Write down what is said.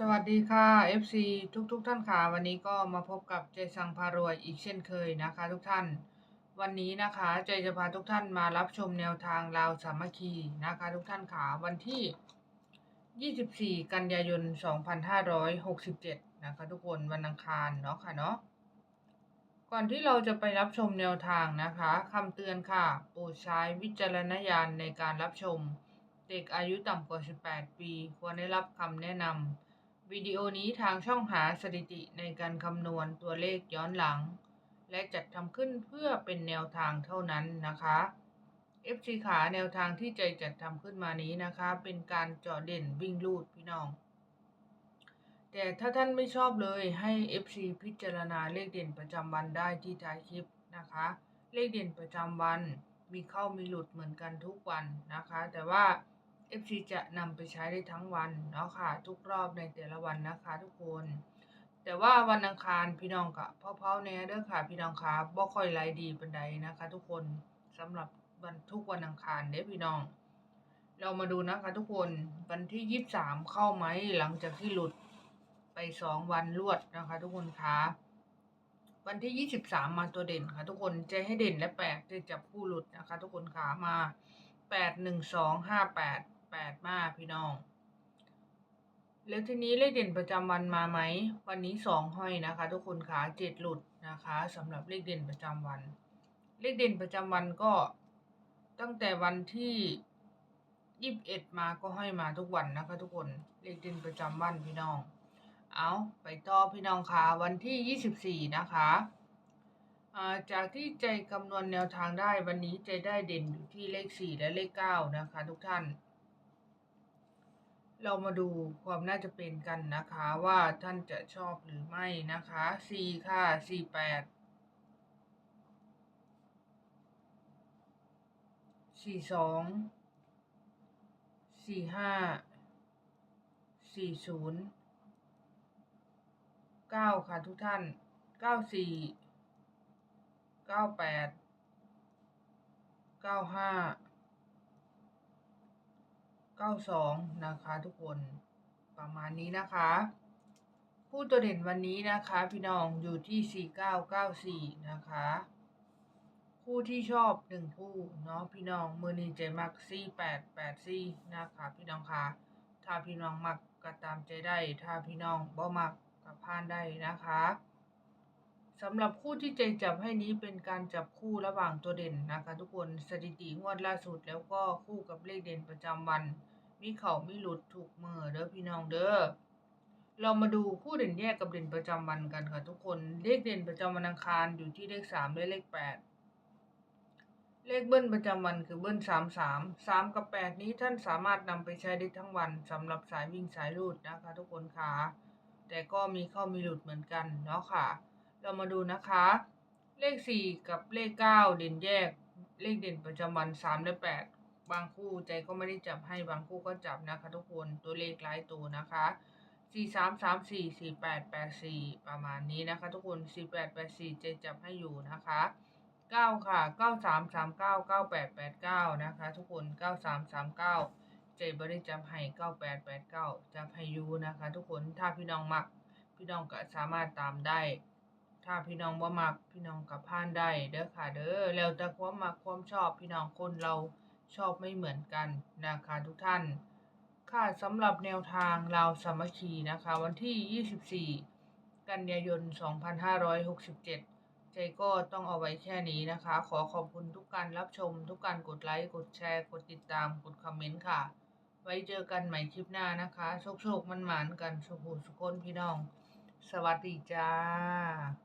สวัสดีค่ะ FC ทุกทุกๆท่านค่ะ วันนี้ก็มาพบกับเจสังพารวยอีกเช่นเคยนะคะ ทุกท่าน วันนี้นะคะเจจะพาทุกท่านมารับชมแนวทางลาวสามัคคีนะคะ ทุกท่านค่ะวันที่ 24 กันยายน 2567 นะคะ ทุกคนวันอังคารเนาะค่ะเนาะก่อนที่เราจะไปรับชมแนวทางนะคะคำเตือนค่ะโปรดใช้วิจารณญาณในการรับชม เด็กอายุต่ำกว่า 18 ปี ควรได้รับคำแนะนำ วิดีโอนี้ทางช่องหาสถิติในการคำนวณตัวเลขย้อนหลัง และจัดทำขึ้นเพื่อเป็นแนวทางเท่านั้นนะคะ FC ขาแนวทางที่ใจจัดทำขึ้นมานี้นะคะ เป็นการเจาะเด่นวิ่งลูดพี่น้อง แต่ถ้าท่านไม่ชอบเลยให้ FC พิจารณาเลขเด่นประจำวันได้ที่ท้ายคลิปนะคะ เลขเด่นประจำวันมีเข้ามีหลุดเหมือนกันทุกวันนะคะ แต่ว่า FC จะนำไปใช้ได้ทั้งวันเนาะค่ะ ทุกรอบในแต่ละวันนะคะ ทุกคน แต่ว่าวันอังคารพี่น้องกะเพาๆแน่เด้อค่ะ พี่น้องค่ะบ่ค่อยไลดีปานใดนะคะ ทุกคนสำหรับวันทุกวันอังคารเด้อพี่น้อง เรามาดูนะคะ ทุกคนวันที่ยี่สิบสามเข้าไหมหลังจากที่หลุดไปสองวันรวดนะคะ ทุกคนคะวันที่ยี่สิบสามมาตัวเด่นค่ะ ทุกคนจะให้เด่นและแปลกจะจับคู่หลุดนะคะ ทุกคนขามาแปดหนึ่งสองห้า แปดมาพี่น้อง แล้วทีนี้เลขเด่นประจำวันมาไหม วันนี้สองห้อยนะคะ ทุกคนขาเจ็ดหลุดนะคะสำหรับเลขเด่นประจำวัน เลขเด่นประจำวันก็ตั้งแต่วันที่ยี่สิบเอ็ดมาก็ห้อยมาทุกวันนะคะ ทุกคนเลขเด่นประจำวันพี่น้อง เอาไปต่อพี่น้องค่ะวันที่ยี่สิบสี่นะคะจากที่ใจคำนวณแนวทางได้วันนี้ใจได้เด่นอยู่ที่เลขสี่และเลขเก้านะคะทุกท่าน เรามาดูความน่าจะเป็นกันนะคะว่าท่านจะชอบหรือไม่นะคะสี่ค่ะสี่แปดสี่สองสี่ห้าสี่ศูนย์เก้าค่ะทุกท่านเก้าสี่เก้าแปดเก้าห้า เก้าสองนะคะทุกคนประมาณนี้นะคะคู่ตัวเด่นวันนี้นะคะ พี่น้องอยู่ที่สี่เก้าเก้าสี่นะคะ คู่ที่ชอบหนึ่งคู่เนาะพี่น้องมือนี้ใจมักสี่แปดแปดสี่นะคะ พี่น้องคะถ้าพี่น้องมักก็ตามใจได้ ถ้าพี่น้องบ่มักก็พานได้นะคะ สำหรับคู่ที่ใจจับให้นี้เป็นการจับคู่ระหว่างตัวเด่นนะคะ ทุกคนสถิติงวดล่าสุดแล้วก็คู่กับเลขเด่นประจำวัน มีเข่ามีหลุดถูกมือเด้อพี่น้องเด้อเรามาดูคู่เด่นแยกกับเด่นประจำวันกันค่ะ ทุกคนเลขเด่นประจำวันอังคารอยู่ที่เลขสามและเลขแปดเลขเบิ้ลประจำวันคือเบิ้ลสามสามสามกับแปดนี้ท่านสามารถนำไปใช้ได้ทั้งวันสำหรับสายวิ่งสายรูดนะคะ ทุกคนค่ะแต่ก็มีเข้ามีหลุดเหมือนกันเนาะค่ะ เรามาดูนะคะ เลขสี่กับเลขเก้าเด่นแยก เลขเด่นประจำวันสามและแปดบางคู่ใจก็ไม่ได้จับให้บางคู่ก็จับนะคะทุกคนตัวเลขหลายตัวนะคะสี่สามสามสี่สี่แปดแปดสี่ประมาณนี้นะคะ ทุกคนสี่แปดแปดสี่ใจจับให้อยู่นะคะเก้าค่ะเก้าสามสามเก้าเก้าแปดแปดเก้านะคะ ทุกคนเก้าสามสามเก้าใจบริจับให้เก้าแปดแปดเก้าจับให้อยู่นะคะ ทุกคนถ้าพี่น้องมักพี่น้องก็สามารถตามได้ ถ้าพี่น้องบ่มักพี่น้องกับพานได้เด้อค่ะเด้อแล้วแต่ความมักความชอบพี่น้องคนเราชอบไม่เหมือนกันนะคะทุกท่าน ค่ะสำหรับแนวทางลาวสามัคคีนะคะ วันที่ 24 กันยายน 2567 ใจก็ต้องเอาไว้แค่นี้นะคะ ขอขอบคุณทุกการรับชม ทุกการกดไลค์กดแชร์ กดติดตามกดคอมเมนต์ค่ะ ไว้เจอกันใหม่คลิปหน้านะคะโชคโชคมันหมานกันสุขสุขคนพี่น้อง สวัสดีจ้า